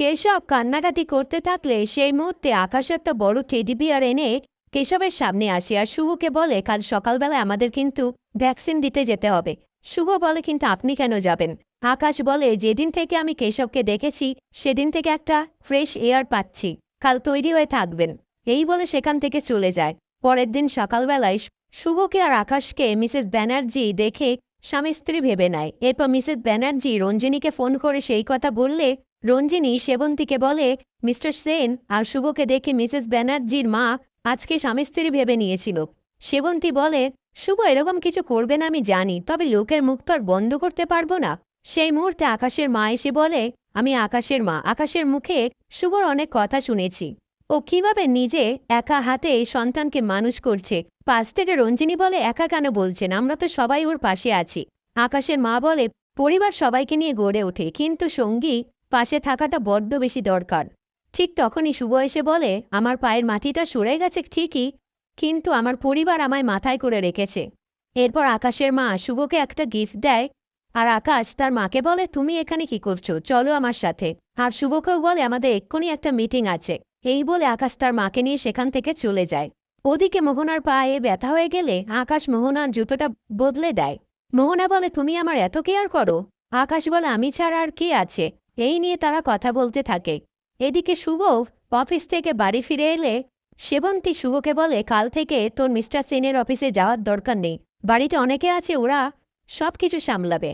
কেশব কান্নাকাটি করতে থাকলে সেই মুহূর্তে আকাশ একটা বড় টেডি বিয়ার এনে কেশবের সামনে আসে আর শুভকে বলে, কাল সকালবেলায় আমাদের কিন্তু ভ্যাকসিন দিতে যেতে হবে। শুভ বলে, কিন্তু আপনি কেন যাবেন? আকাশ বলে, যেদিন থেকে আমি কেশবকে দেখেছি, সেদিন থেকে একটা ফ্রেশ এয়ার পাচ্ছি। কাল তৈরি হয়ে থাকবেন। এই বলে সেখান থেকে চলে যায়। পরের দিন সকালবেলায় শুভকে আর আকাশকে মিসেস ব্যানার্জি দেখে স্বামী স্ত্রী ভেবে নেয়। এরপর মিসেস ব্যানার্জি রঞ্জিনীকে ফোন করে সেই কথা বললে রঞ্জিনী সেবন্তীকে বলে, মিস্টার সেন আর শুভকে দেখে মিসেস ব্যানার্জির মা আজকে স্বামী স্ত্রী ভেবে নিয়েছিল। সেবন্তী বলে, শুভ এরকম কিছু করবে না, আমি জানি, তবে লোকের মুখ তো আর বন্ধ করতে পারব না। সেই মুহূর্তে আকাশের মা এসে বলে, আমি আকাশের মা। আকাশের মুখে শুভর অনেক কথা শুনেছি। ও কীভাবে নিজে একা হাতে সন্তানকে মানুষ করছে? পাশ থেকে রঞ্জিনী বলে, একা কেন বলছেন? আমরা তো সবাই ওর পাশে আছি। আকাশের মা বলে, পরিবার সবাইকে নিয়ে গড়ে ওঠে, কিন্তু সঙ্গী পাশে থাকাটা বড্ড বেশি দরকার। ঠিক তখনই শুভ এসে বলে, আমার পায়ের মাটিটা সরে গেছে ঠিকই, কিন্তু আমার পরিবার আমায় মাথায় করে রেখেছে। এরপর আকাশের মা শুভকে একটা গিফট দেয়, আর আকাশ তার মাকে বলে, তুমি এখানে কি করছ? চলো আমার সাথে। আর শুভকেও বলে, আমাদের এক্ষুনি একটা মিটিং আছে। এই বলে আকাশ তার মাকে নিয়ে সেখান থেকে চলে যায়। ওদিকে মোহনার পায়ে ব্যথা হয়ে গেলে আকাশ মোহনার জুতোটা বদলে দেয়। মোহনা বলে, তুমি আমার এত কেয়ার করো? আকাশ বলে, আমি ছাড়া আর কে আছে? এই নিয়ে তারা কথা বলতে থাকে। এদিকে শুভ অফিস থেকে বাড়ি ফিরে এলে সেবন্তী শুভকে বলে, কাল থেকে তোর মিস্টার সেনের অফিসে যাওয়ার দরকার নেই। বাড়িতে অনেকে আছে, ওরা সব কিছু সামলাবে।